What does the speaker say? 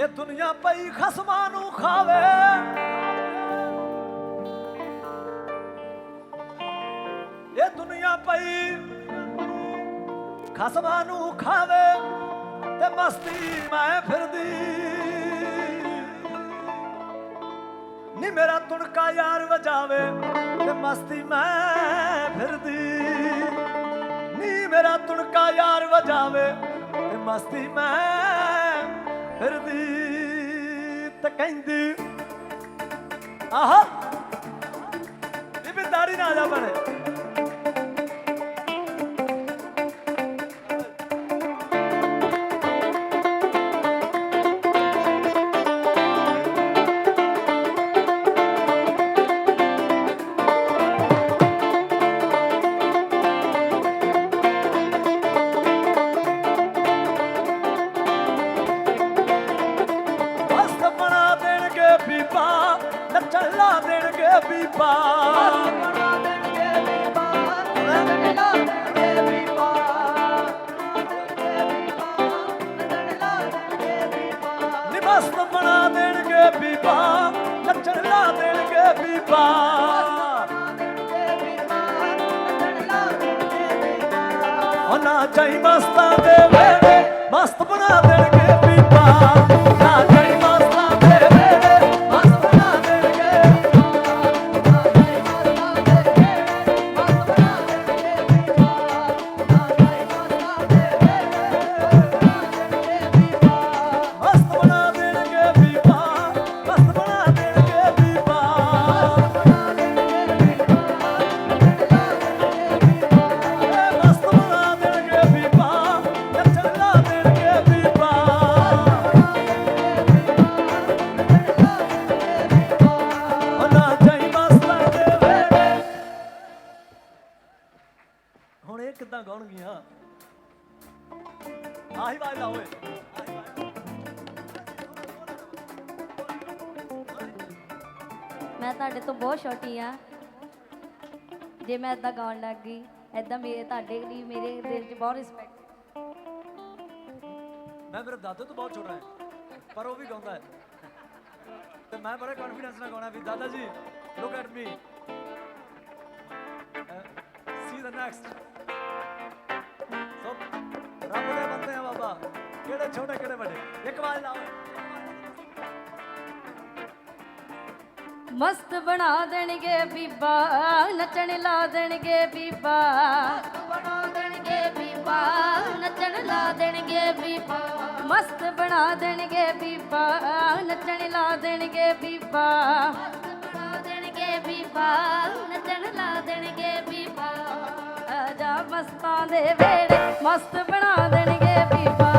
ਇਹ ਦੁਨੀਆ ਪਈ ਖਸਮਾਂ ਨੂੰ ਖਾਵੇ। ਇਹ ਦੁਨੀਆ ਪਈ ਖਸਮਾਂ ਨੂੰ ਖਾਵੇ ਤੇ ਮਸਤੀ ਮੈਂ ਫਿਰਦੀ। ਨੀ ਮੇਰਾ ਤੁਣਕਾ ਯਾਰ ਵਜਾਵੇ ਤੇ ਮਸਤੀ ਮੈਂ ਫਿਰਦੀ। ਨੀ ਮੇਰਾ ਤੁਣਕਾ ਯਾਰ ਵਜਾਵੇ ਤੇ ਮਸਤੀ ਮੈਂ ਫਿਰਦੀ ਤੇ ਕਹਿੰਦੀ ਆਹਾ ਇਹ ਵੀ ਦਾੜੀ ਨਾ ਆ ਜਾ ਬਣੇ ਉਹ ਨਾ ਚਾਈ ਮਸਤਾਂ ਦੇ ਵੇੜੇ ਮੈਂ ਤੁਹਾਡੇ ਤੋਂ ਬਹੁਤ ਛੋਟੀ ਆ ਜੇ ਮੈਂ ਇਦਾਂ ਗਾਉਣ ਲੱਗ ਗਈ ਇਦਾਂ ਮੇਰੇ, ਤੁਹਾਡੇ ਲਈ ਮੇਰੇ ਦਿਲ 'ਚ ਬਹੁਤ ਰਿਸਪੈਕਟ ਮੈਂ ਮੇਰੇ ਦਾਦੇ ਤੋਂ ਬਹੁਤ ਛੋਟਾ ਹਾਂ, ਪਰ ਉਹ ਵੀ ਗਾਉਂਦਾ ਹੈ। ਤੇ ਮੈਂ ਬੜੇ ਕੌਨਫੀਡੈਂਸ ਨਾਲ ਗਾਉਣਾ ਵੀ ਦਾਦਾ ਜੀ look at me see the next so, ਰੱਬ ਦੇ ਬੰਦੇ ਆ ਬਾਬਾ, ਕਿਹੜੇ ਛੋਟੇ, ਕਿਹੜੇ ਵੱਡੇ। ਇੱਕ ਵਾਰ ਲਾਓ। ਮਸਤ ਬਣਾ ਦੇਣਗੇ ਬੀਬਾ ਨੱਚਣ ਲਾ ਦੇਣਗੇ ਬੀਬਾ ਬਣਾ ਦੇਣਗੇ ਬੀਬਾ ਨੱਚਣ ਲਾ ਦੇਣਗੇ ਬੀਬਾ ਮਸਤ ਬਣਾ ਦੇਣਗੇ ਬੀਬਾ ਨੱਚਣ ਲਾ ਦੇਣਗੇ ਬੀਬਾ ਮਸਤ ਬਣਾ ਦੇਣਗੇ ਬੀਬਾ ਨੱਚਣ ਲਾ ਦੇਣਗੇ ਬੀਬਾ ਆਜਾ ਮਸਤਾਂ ਦੇ ਵੇੜੇ ਮਸਤ ਬਣਾ ਦੇਣਗੇ ਬੀਬਾ